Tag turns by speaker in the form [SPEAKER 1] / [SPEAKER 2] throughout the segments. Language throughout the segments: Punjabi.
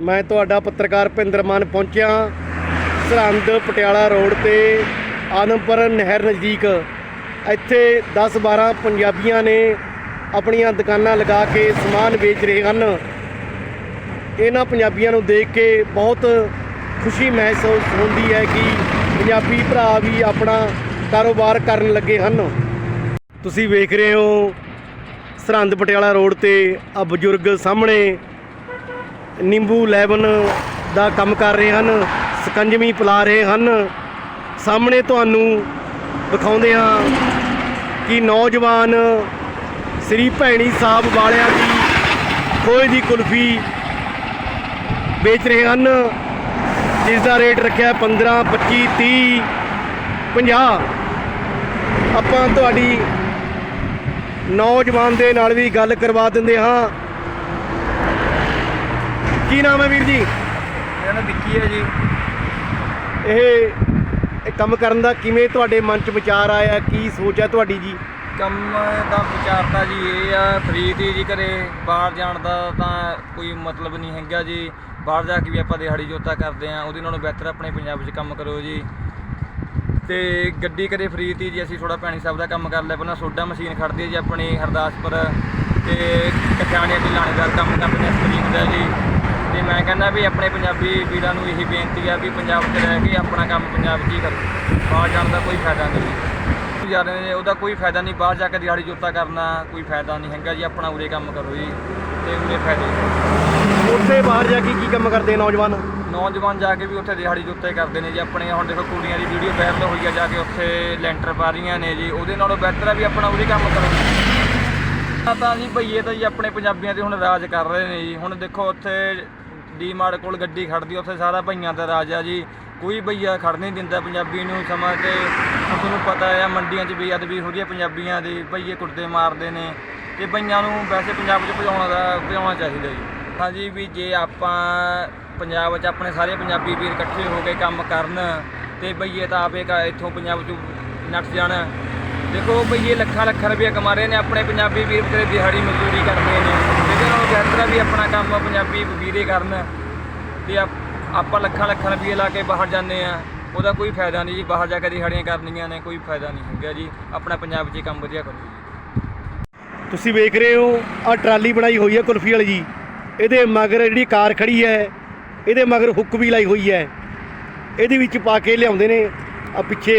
[SPEAKER 1] ਮੈਂ ਤੁਹਾਡਾ ਪੱਤਰਕਾਰ ਭਿੰਦਰ ਮਾਨ ਪਹੁੰਚਿਆ ਸਰਹੰਦ ਪਟਿਆਲਾ ਰੋਡ ਤੇ ਆਦਮਪੁਰ ਨਹਿਰ ਨਜ਼ਦੀਕ। ਇੱਥੇ 10-12 ਪੰਜਾਬੀਆਂ ਨੇ ਆਪਣੀਆਂ ਦੁਕਾਨਾਂ ਲਗਾ ਕੇ ਸਮਾਨ ਵੇਚ ਰਹੇ ਹਨ। ਇਹਨਾਂ ਪੰਜਾਬੀਆਂ ਨੂੰ ਦੇਖ ਕੇ ਬਹੁਤ ਖੁਸ਼ੀ ਮਹਿਸੂਸ ਹੁੰਦੀ ਹੈ ਕਿ ਪੰਜਾਬੀ ਭਰਾ ਵੀ ਆਪਣਾ ਕਾਰੋਬਾਰ ਕਰਨ ਲੱਗੇ ਹਨ। ਤੁਸੀਂ ਵੇਖ ਰਹੇ ਹੋ ਸਰਹੰਦ ਪਟਿਆਲਾ ਰੋਡ ਤੇ ਆ ਬਜ਼ੁਰਗ ਸਾਹਮਣੇ ਨਿੰਬੂ ਲੈਵਨ ਦਾ ਕੰਮ ਕਰ ਰਹੇ ਹਨ ਸਕੰਜਮੀ ਪਿਲਾ ਰਹੇ ਹਨ। ਸਾਹਮਣੇ ਤੁਹਾਨੂੰ ਦਿਖਾਉਂਦੇ ਹਾਂ ਕਿ ਨੌਜਵਾਨ ਸ੍ਰੀ ਭੈਣੀ ਸਾਹਿਬ ਵਾਲਿਆਂ ਦੀ ਖੋਏ ਦੀ ਕੁਲਫੀ ਵੇਚ ਰਹੇ ਹਨ। ਜਿਸ ਦਾ ਰੇਟ ਰੱਖਿਆ 15 25 30 50 ਆਪਾਂ ਤੁਹਾਡੀ ਨੌਜਵਾਨ ਦੇ ਨਾਲ ਵੀ ਗੱਲ ਕਰਵਾ ਦਿੰਦੇ ਹਾਂ। ਕੀ ਨਾਮ ਹੈ ਵੀਰ ਜੀ?
[SPEAKER 2] ਮੇਰਾ ਨਾਮ ਵਿੱਕੀ ਹੈ ਜੀ।
[SPEAKER 1] ਇਹ ਇਹ ਕੰਮ ਕਰਨ ਦਾ ਕਿਵੇਂ ਤੁਹਾਡੇ ਮਨ 'ਚ ਵਿਚਾਰ ਆਇਆ? ਕੀ ਸੋਚ ਹੈ ਤੁਹਾਡੀ ਜੀ?
[SPEAKER 2] ਕੰਮ ਦਾ ਵਿਚਾਰਤਾ ਜੀ ਇਹ ਆ ਫਰੀ ਦੀ ਜੀ ਘਰੇ ਬਾਹਰ ਜਾਣ ਦਾ ਤਾਂ ਕੋਈ ਮਤਲਬ ਨਹੀਂ ਹੈਗਾ ਜੀ। ਬਾਹਰ ਜਾ ਕੇ ਵੀ ਆਪਾਂ ਦਿਹਾੜੀ ਜੋਤਾ ਕਰਦੇ ਆ ਉਹਦੇ ਨਾਲੋਂ ਬਿਹਤਰ ਆਪਣੇ ਪੰਜਾਬ 'ਚ ਕੰਮ ਕਰੋ ਜੀ। ਤੇ ਗੱਡੀ ਕਦੇ ਫਰੀ ਤੀ ਜੀ ਅਸੀਂ ਥੋੜਾ ਭੈਣੀ ਸਾਹਿਬ ਦਾ ਕੰਮ ਕਰ ਲਿਆ। ਪਹਿਲਾਂ ਸੋਡਾ ਮਸ਼ੀਨ ਖੜਦੀ ਜੀ ਆਪਣੀ ਹਰਦਾਸਪੁਰ ਤੇ ਕਠਿਆਣੀਆਂ ਦੀ ਲਾਣੇਦਾਰ ਕੰਮ ਕਰਦੇ ਨੇ ਦਾ ਜੀ। ਤੇ ਮੈਂ ਕਹਿੰਦਾ ਵੀ ਆਪਣੇ ਪੰਜਾਬੀ ਵੀਰਾਂ ਨੂੰ ਇਹੀ ਬੇਨਤੀ ਆ ਵੀ ਪੰਜਾਬ 'ਚ ਰਹਿ ਕੇ ਆਪਣਾ ਕੰਮ ਪੰਜਾਬ 'ਚ ਹੀ ਕਰੋ। ਬਾਹਰ ਜਾਣ ਦਾ ਕੋਈ ਫਾਇਦਾ ਨਹੀਂ। ਜੀ ਰਹੇ ਨੇ ਉਹਦਾ ਕੋਈ ਫਾਇਦਾ ਨਹੀਂ। ਬਾਹਰ ਜਾ ਕੇ ਦਿਹਾੜੀ ਜੋਤਾ ਕਰਨਾ ਕੋਈ ਫਾਇਦਾ ਨਹੀਂ ਹੈਗਾ ਜੀ। ਆਪਣਾ ਉਰੇ ਕੰਮ ਕਰੋ ਜੀ ਤੇ ਉਰੇ ਫਾਇਦੇ
[SPEAKER 1] ਉੱਥੇ ਬਾਹਰ ਜਾ ਕੇ ਕੀ ਕੰਮ ਕਰਦੇ ਨੌਜਵਾਨ?
[SPEAKER 2] ਨੌਜਵਾਨ ਜਾ ਕੇ ਵੀ ਉੱਥੇ ਦਿਹਾੜੀ ਜੋਤੇ ਕਰਦੇ ਨੇ ਜੀ। ਆਪਣੇ ਹੁਣ ਦੇਖੋ ਕੁੜੀਆਂ ਦੀ ਵੀਡੀਓ ਵਾਇਰਲ ਹੋਈ ਆ ਜਾ ਕੇ ਉੱਥੇ ਲੈਂਟਰ ਪਾ ਰਹੀਆਂ ਨੇ ਜੀ। ਉਹਦੇ ਨਾਲੋਂ ਬਿਹਤਰ ਆ ਵੀ ਆਪਣਾ ਉਰੇ ਕੰਮ ਕਰੋ। ਤਾਂ ਤਾਂ ਜੀ ਭਈਏ ਤਾਂ ਜੀ ਆਪਣੇ ਪੰਜਾਬੀਆਂ ਤੇ ਹੁਣ ਰਾਜ ਕਰ ਰਹੇ ਨੇ ਜੀ। ਹੁਣ ਦੇਖੋ ਉੱਥੇ ਡੀਮਾਰਟ ਕੋਲ ਗੱਡੀ ਖੜਦੀ, ਉੱਥੇ ਸਾਰਾ ਭਈਆਂ ਦਾ ਰਾਜ ਆ ਜੀ। ਕੋਈ ਭਈਆ ਖੜ ਨਹੀਂ ਦਿੰਦਾ ਪੰਜਾਬੀ ਨੂੰ ਸਮਾਂ ਤੇ। ਹੁਣ ਤੁਹਾਨੂੰ ਪਤਾ ਆ ਮੰਡੀਆਂ 'ਚ ਬੇਅਦਬੀ ਹੋ ਰਹੀ ਹੈ ਪੰਜਾਬੀਆਂ ਦੀ, ਭਈਏ ਕੁੱਟਦੇ ਮਾਰਦੇ ਨੇ। ਤੇ ਭਈਆਂ ਨੂੰ ਵੈਸੇ ਪੰਜਾਬ 'ਚ ਭਜਾਉਣਾ ਦਾ, ਭਜਾਉਣਾ ਚਾਹੀਦਾ ਜੀ। ਹਾਂਜੀ ਵੀ ਜੇ ਆਪਾਂ ਪੰਜਾਬ 'ਚ ਆਪਣੇ ਸਾਰੇ ਪੰਜਾਬੀ ਵੀਰ ਇਕੱਠੇ ਹੋ ਕੇ ਕੰਮ ਕਰਨ, ਤੇ ਭਈਏ ਤਾਂ ਆਪੇ ਕ- ਇੱਥੋਂ ਪੰਜਾਬ 'ਚ ਨੱਠ ਜਾਣ। ਦੇਖੋ ਭਈਏ ਲੱਖਾਂ ਲੱਖਾਂ ਰੁਪਏ ਕਮਾ ਰਹੇ ਨੇ, ਆਪਣੇ ਪੰਜਾਬੀ ਵੀਰ ਵਿਚਾਰੇ ਦਿਹਾੜੀ ਮਜ਼ਦੂਰੀ ਕਰਦੇ ਨੇ। ਯਾਤਰਾ ਵੀ ਆਪਣਾ ਕੰਮ ਪੰਜਾਬੀ ਵੀਰੇ ਕਰਨ ਤੇ ਆਪਾਂ ਲੱਖਾਂ ਲੱਖਾਂ ਰੁਪਏ ਲਾ ਕੇ ਬਾਹਰ ਜਾਂਦੇ ਆ। ਉਹਦਾ ਕੋਈ ਫਾਇਦਾ ਨਹੀਂ ਜੀ, ਬਾਹਰ ਜਾ ਕੇ ਦਿਹਾੜੀਆਂ ਕਰਨੀਆਂ ਨੇ, ਕੋਈ ਫਾਇਦਾ ਨਹੀਂ ਹੈਗਾ ਜੀ। ਆਪਣਾ ਪੰਜਾਬ 'ਚ ਕੰਮ ਵਧੀਆ ਕਰੋ ਜੀ।
[SPEAKER 1] ਤੁਸੀਂ ਵੇਖ ਰਹੇ ਹੋ ਆ ਟਰਾਲੀ ਬਣਾਈ ਹੋਈ ਹੈ ਕੁਲਫੀ ਵਾਲੀ ਜੀ। ਇਹਦੇ ਮਗਰ ਜਿਹੜੀ ਕਾਰ ਖੜੀ ਹੈ, ਇਹਦੇ ਮਗਰ ਹੁੱਕ ਵੀ ਲਾਈ ਹੋਈ ਹੈ। ਇਹਦੇ ਵਿੱਚ ਪਾ ਕੇ ਲਿਆਉਂਦੇ ਨੇ ਆ ਪਿੱਛੇ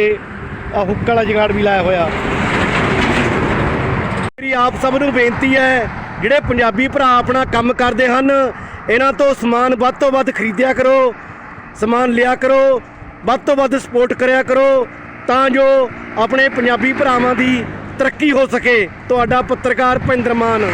[SPEAKER 1] ਆ ਹੁੱਕ ਵਾਲਾ ਜਗਾੜ ਵੀ ਲਾਇਆ ਹੋਇਆ। ਮੇਰੀ ਆਪ ਸਭ ਨੂੰ ਬੇਨਤੀ ਹੈ ਜਿਹੜੇ ਪੰਜਾਬੀ ਭਰਾ ਆਪਣਾ ਕੰਮ ਕਰਦੇ ਹਨ, ਇਹਨਾਂ ਤੋਂ ਸਮਾਨ ਵੱਧ ਤੋਂ ਵੱਧ ਖਰੀਦਿਆ ਕਰੋ, ਸਮਾਨ ਲਿਆ ਕਰੋ, ਵੱਧ ਤੋਂ ਵੱਧ ਸਪੋਰਟ ਕਰਿਆ ਕਰੋ, ਤਾਂ ਜੋ ਆਪਣੇ ਪੰਜਾਬੀ ਭਰਾਵਾਂ ਦੀ ਤਰੱਕੀ ਹੋ ਸਕੇ। ਤੁਹਾਡਾ ਪੱਤਰਕਾਰ ਭਿੰਦਰ ਮਾਨ।